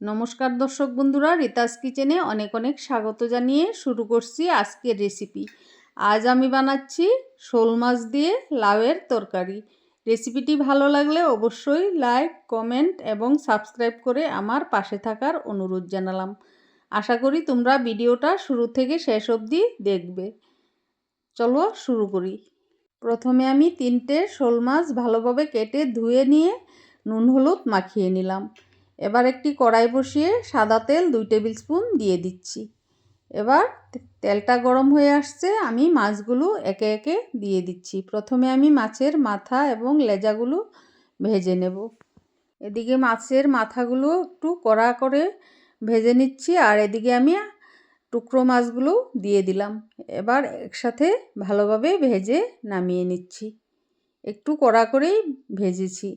নমস্কার দর্শক বন্ধুরা, রিতাস কিচেনে অনেক অনেক স্বাগত জানিয়ে শুরু করছি আজকের রেসিপি আজ আমি বানাচ্ছি শোল মাছ দিয়ে লাউয়ের তরকারি। রেসিপিটি ভালো লাগলে অবশ্যই লাইক কমেন্ট এবং সাবস্ক্রাইব করে আমার পাশে থাকার অনুরোধ জানালাম। আশা করি তোমরা ভিডিওটা শুরু থেকে শেষ অবধি দেখবে। চলো শুরু করি। প্রথমে আমি তিনটে শোল মাছ ভালোভাবে কেটে ধুয়ে নিয়ে নুন হলুদ মাখিয়ে নিলাম। এবার একটি কড়াই বসিয়ে সাদা তেল দুই টেবিল স্পুন দিয়ে দিচ্ছি। এবার তেলটা গরম হয়ে আসছে, আমি মাছগুলো একে একে দিয়ে দিচ্ছি। প্রথমে আমি মাছের মাথা এবং লেজাগুলো ভেজে নেব। এদিকে মাছের মাথাগুলো একটু কড়া করে ভেজে নিচ্ছি আর এদিকে আমি টুকরো মাছগুলো দিয়ে দিলাম। এবার একসাথে ভালোভাবে ভেজে নামিয়ে নিচ্ছি। একটু কড়া করেই ভেজেছি।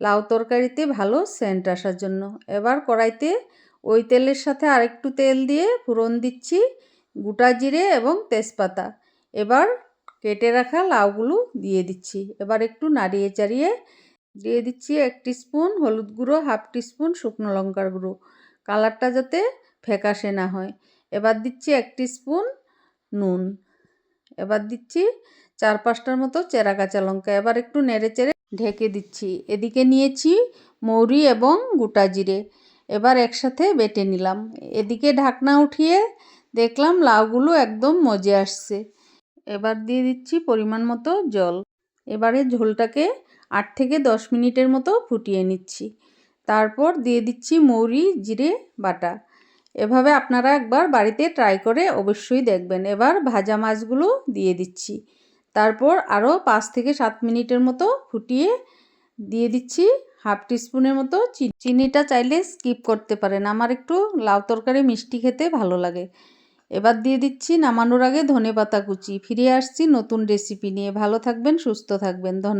লাউ তরকারিতে ভালো সেন্ট আসার জন্য। এবার কড়াইতে ওই তেলের সাথে আরেকটু তেল দিয়ে ফোড়ন দিচ্ছি, গোটা জিরে এবং তেজপাতা। এবার কেটে রাখা লাউগুলো দিয়ে দিচ্ছি। এবার একটু নাড়িয়ে চাড়িয়ে দিয়ে দিচ্ছি এক স্পুন হলুদ গুঁড়ো, হাফ স্পুন শুকনো লঙ্কার গুঁড়ো। কালারটা যাতে ফ্যাকাশে না হয়। এবার দিচ্ছি এক স্পুন নুন। এবার দিচ্ছি চার পাঁচটার মতো চেরা কাঁচা লঙ্কা। এবার একটু নেড়ে চেড়ে ঢেকে দিচ্ছি। এদিকে নিয়েছি মৌরি এবং গোটা জিরে। এবার একসাথে বেটে নিলাম। এদিকে ঢাকনা উঠিয়ে দেখলাম লাউগুলো একদম মজে আসছে। এবার দিয়ে দিচ্ছি পরিমাণ মতো জল। এবারে ঝোলটাকে আট থেকে দশ মিনিটের মতো ফুটিয়ে নিচ্ছি। তারপর দিয়ে দিচ্ছি মৌরি, জিরে, বাটা। এভাবে আপনারা একবার বাড়িতে ট্রাই করে অবশ্যই দেখবেন। এবার ভাজা মাছগুলো দিয়ে দিচ্ছি। তারপর আরও পাঁচ থেকে সাত মিনিটের মতো ফুটিয়ে দিয়ে দিচ্ছি হাফ টিস্পুনের মতো চিনিটা চাইলে স্কিপ করতে পারেন, আমার একটু লাউ তরকারি মিষ্টি খেতে ভালো লাগে। এবার দিয়ে দিচ্ছি নামানোর আগে ধনে পাতা কুচি। ফিরে আসছি নতুন রেসিপি নিয়ে। ভালো থাকবেন, সুস্থ থাকবেন। ধন্যবাদ।